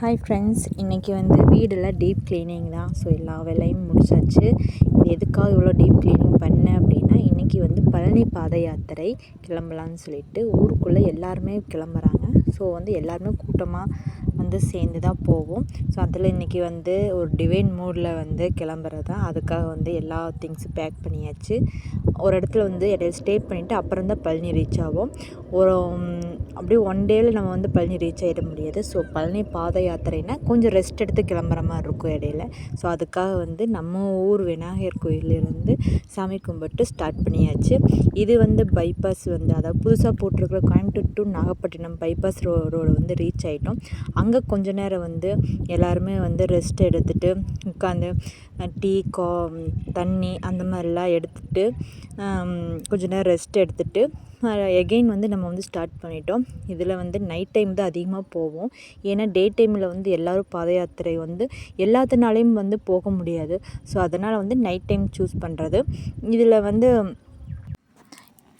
Hi friends இன்றைக்கி வந்து வீடில் டீப் க்ளீனிங் தான். ஸோ எல்லா வேலையும் முடிச்சாச்சு. இது எதுக்காக இவ்வளோ டீப் க்ளீனிங் பண்ணேன் அப்படின்னா இன்றைக்கி வந்து பழனி பாத யாத்திரை கிளம்பலான்னு சொல்லிட்டு ஊருக்குள்ளே எல்லாருமே கிளம்புறாங்க. ஸோ வந்து எல்லாருமே கூட்டமாக வந்து சேர்ந்து தான் போவோம் ஸோ அதில் இன்றைக்கி வந்து ஒரு டிவைன் மூடில் வந்து கிளம்புறது தான் அதுக்காக வந்து எல்லா திங்ஸும் பேக் பண்ணியாச்சு. ஒரு இடத்துல வந்து இடையில ஸ்டே பண்ணிவிட்டு அப்புறம் தான் பழனி ரீச் ஆகும் ஒரு அப்படியே ஒன் டேயில் நம்ம வந்து பழனி ரீச் ஆகிட முடியாது. ஸோ பழனி பாத யாத்திரைனா கொஞ்சம் ரெஸ்ட் எடுத்து கிளம்புற மாதிரி இருக்கும் இடையில. ஸோ அதுக்காக வந்து நம்ம ஊர் விநாயகர் கோயிலிருந்து சாமி கும்பிட்டு ஸ்டார்ட் பண்ணியாச்சு. இது வந்து பைபாஸ் வந்து அதாவது புதுசாக போட்டிருக்கிற Coimbatore to Nagapattinam bypass ro road வந்து ரீச் ஆகிட்டோம் அங்கே கொஞ்ச நேரம் வந்து எல்லாருமே வந்து ரெஸ்ட் எடுத்துகிட்டு உட்காந்து டீ கா தண்ணி அந்த மாதிரிலாம் எடுத்துகிட்டு கொஞ்ச நேரம் ரெஸ்ட் எடுத்துகிட்டு எகெயின் வந்து நம்ம வந்து ஸ்டார்ட் பண்ணிட்டோம். இதில் வந்து நைட் டைம் தான் அதிகமாக போவோம் ஏன்னா டே டைமில் வந்து எல்லோரும் பாத யாத்திரை வந்து எல்லாத்தினாலையும் வந்து போக முடியாது. ஸோ அதனால் வந்து நைட் டைம் சூஸ் பண்ணுறது இதில் வந்து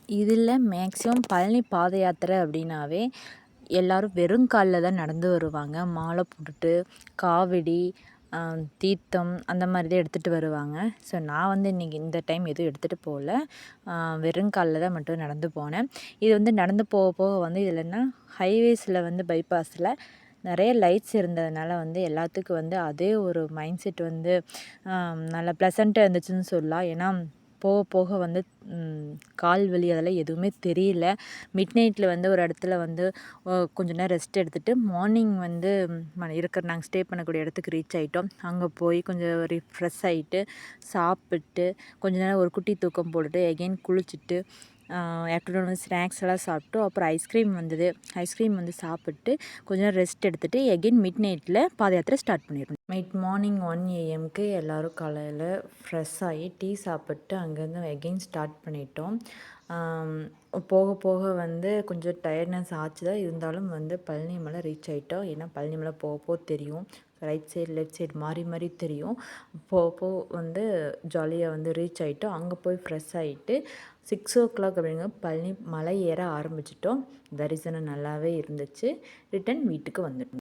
இதில் மேக்ஸிமம் பழனி பாத யாத்திரை அப்படின்னாவே எல்லோரும் வெறும் காலில் தான் நடந்து வருவாங்க. மாலை போட்டுட்டு காவடி தீர்த்தம் அந்த மாதிரி தான் எடுத்துகிட்டு வருவாங்க. ஸோ நான் வந்து இன்றைக்கி இந்த டைம் எதுவும் எடுத்துகிட்டு போகல. வெறும் காலில் தான் மட்டும் நடந்து போனேன். இது வந்து நடந்து போக போக வந்து இதில் என்ன ஹைவேஸில் வந்து பைபாஸில் நிறைய லைட்ஸ் இருந்ததுனால வந்து எல்லாத்துக்கும் வந்து அதே ஒரு மைண்ட் செட் வந்து நல்லா ப்ளசண்ட்டாக இருந்துச்சுன்னு சொல்லலாம். ஏன்னா போக போக வந்து கால் வலி அதெல்லாம் எதுவுமே தெரியல. மிட் நைட்டில் வந்து ஒரு இடத்துல வந்து கொஞ்ச நேரம் ரெஸ்ட் எடுத்துகிட்டு மார்னிங் வந்து இருக்கிற நாங்கள் ஸ்டே பண்ணக்கூடிய இடத்துக்கு ரீச் ஆகிட்டோம் அங்கே போய் கொஞ்சம் ரிஃப்ரெஷ் ஆகிட்டு சாப்பிட்டு கொஞ்ச நேரம் ஒரு குட்டி தூக்கம் போட்டுட்டு எகெயின் குளிச்சுட்டு ஆஃப்டர்நூன் வந்து ஸ்நாக்ஸ் எல்லாம் சாப்பிட்டு அப்புறம் ஐஸ்கிரீம் வந்தது. ஐஸ்கிரீம் வந்து சாப்பிட்டு கொஞ்சம் ரெஸ்ட் எடுத்துகிட்டு எகெயின் மிட் நைட்டில் பாத யாத்திரை ஸ்டார்ட் பண்ணிடுவோம் மிட் மார்னிங் ஒன் ஏஎம்க்கு எல்லோரும் காலையில் ஃப்ரெஷ் ஆகி டீ சாப்பிட்டு அங்கேருந்து எகெயின் ஸ்டார்ட் பண்ணிட்டோம். போக போக வந்து கொஞ்சம் டயர்ட்னஸ் ஆச்சு தான் இருந்தாலும் வந்து பழனி மலை ரீச் ஆகிட்டோம் ஏன்னா பழனி மலை போக போக தெரியும். ரைட் சைடு லெஃப்ட் சைடு மாறி மாறி தெரியும். போக போக வந்து ஜாலியாக வந்து ரீச் ஆகிட்டோம் அங்கே போய் ஃப்ரெஷ் ஆகிட்டு சிக்ஸ் ஓ கிளாக் அப்படிங்க பழனி மலை ஏற ஆரம்பிச்சிட்டோம். தரிசனம் நல்லாவே இருந்துச்சு. ரிட்டன் வீட்டுக்கு வந்துட்டோம்.